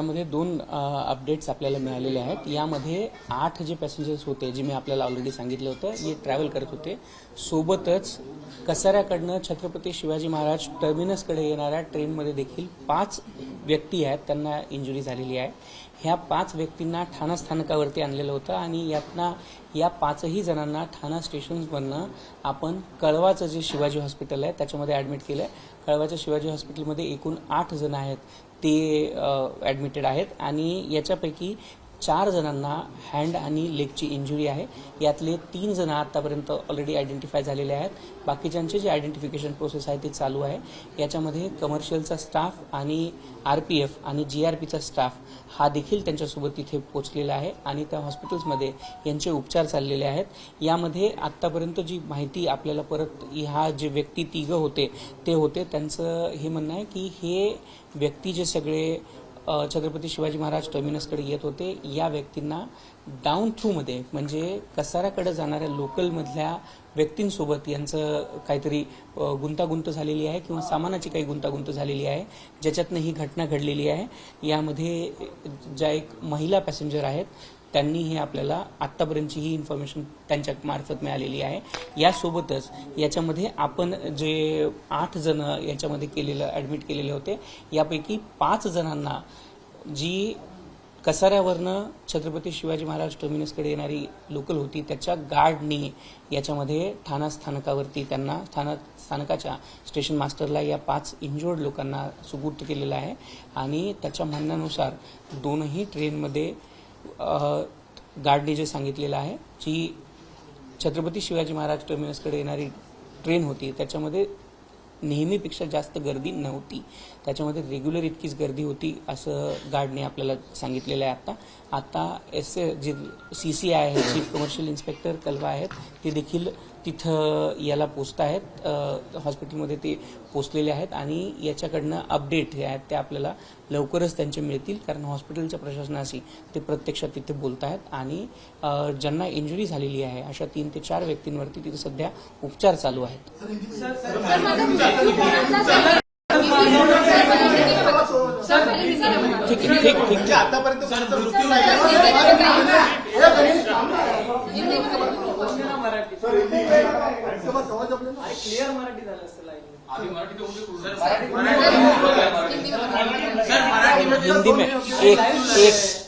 त्यामध्ये दोन अपडेट्स आपल्याला मिळालेले आहेत. यामध्ये आठ जे पॅसेंजर्स होते जे मी आपल्याला ऑलरेडी सांगितलं होतं जे ट्रॅव्हल करत होते सोबतच कसाऱ्याकडनं छत्रपती शिवाजी महाराज टर्मिनसकडे येणाऱ्या ट्रेनमध्ये देखील पाच व्यक्ती आहेत त्यांना इंजुरी झालेली आहे. ह्या पाच व्यक्तींना ठाणा स्थानकावरती आणलेलं होतं आणि यातना या पाचही जणांना ठाणा स्टेशनमधनं आपण कळवाचं जे शिवाजी हॉस्पिटल आहे त्याच्यामध्ये ॲडमिट केलं आहे कळवाच्या शिवाजी हॉस्पिटलमध्ये एकूण आठ जण आहेत. ते ॲडमिटेड आहेत. आणि याच्यापैकी चार जणांना हँड आणि लेगची इंजुरी आहे. यातले तीन जण आतापर्यंत ऑलरेडी आयडेंटिफाय झालेले आहेत. बाकीच्यांचे जे आयडेंटिफिकेशन प्रोसेस आहे ते चालू आहे. याच्यामध्ये कमर्शियलचा स्टाफ आणि आर पी एफ आणि जी आर पीचा स्टाफ हा देखील त्यांच्यासोबत तिथे पोचलेला आहे आणि त्या हॉस्पिटल्समध्ये यांचे उपचार चाललेले आहेत. यामध्ये आत्तापर्यंत जी माहिती आपल्याला परत ह्या जे व्यक्ती तिघं होते ते होते. त्यांचं हे म्हणणं आहे की हे व्यक्ती जे सगळे छत्रपती शिवाजी महाराज टर्मिनसकडे येत होते. या व्यक्तींना डाऊन थ्रूमध्ये म्हणजे कसाऱ्याकडे जाणाऱ्या लोकलमधल्या व्यक्तींसोबत यांचं काहीतरी गुंतागुंत झालेली आहे किंवा सामानाची काही गुंतागुंत झालेली आहे ज्याच्यातनं ही घटना घडलेली आहे. यामध्ये ज्या एक महिला पॅसेंजर आहेत त्यांनी हे आपल्याला आत्तापर्यंतची ही इन्फॉर्मेशन त्यांच्या मार्फत मिळालेली आहे. यासोबतच याच्यामध्ये आपण जे आठ जण याच्यामध्ये केलेलं ॲडमिट केलेले होते यापैकी पाच जणांना जी कसाऱ्यावरनं छत्रपती शिवाजी महाराज टर्मिनसकडे येणारी लोकल होती त्याच्या गार्डनी याच्यामध्ये ठाणा स्थानकावरती त्यांना ठाणा स्थानकाच्या स्टेशन मास्टरला या पाच इंजोर्ड लोकांना सुपूर्द केलेलं आहे. आणि त्याच्या म्हणण्यानुसार दोनही ट्रेनमध्ये गार्डने जे सांगितलेलं आहे जी छत्रपती शिवाजी महाराज टर्मिनसकडे येणारी ट्रेन होती त्याच्यामध्ये नेहमीपेक्षा जास्त गर्दी नव्हती. त्याच्यामध्ये रेग्युलर इतकीच गर्दी होती असं गार्डने आपल्याला सांगितलेलं आहे आता. आता S A J C C I आहे चीफ कमर्शियल इन्स्पेक्टर कलवा आहेत ते देखील तिथं याला पोचत आहेत. हॉस्पिटलमध्ये ते पोचलेले आहेत आणि याच्याकडनं अपडेट हे आहेत ते आपल्याला लवकरच त्यांचे मिळतील कारण हॉस्पिटलच्या प्रशासनाशी ते प्रत्यक्षात तिथे बोलत आहेत आणि ज्यांना इंजुरी झालेली आहे अशा तीन ते चार व्यक्तींवरती तिथे सध्या उपचार चालू आहेत. ठीक आहे ठीक ठीक. म्हणजे आतापर्यंत क्लिअर मराठी झालं असतं हिंदी में एक एक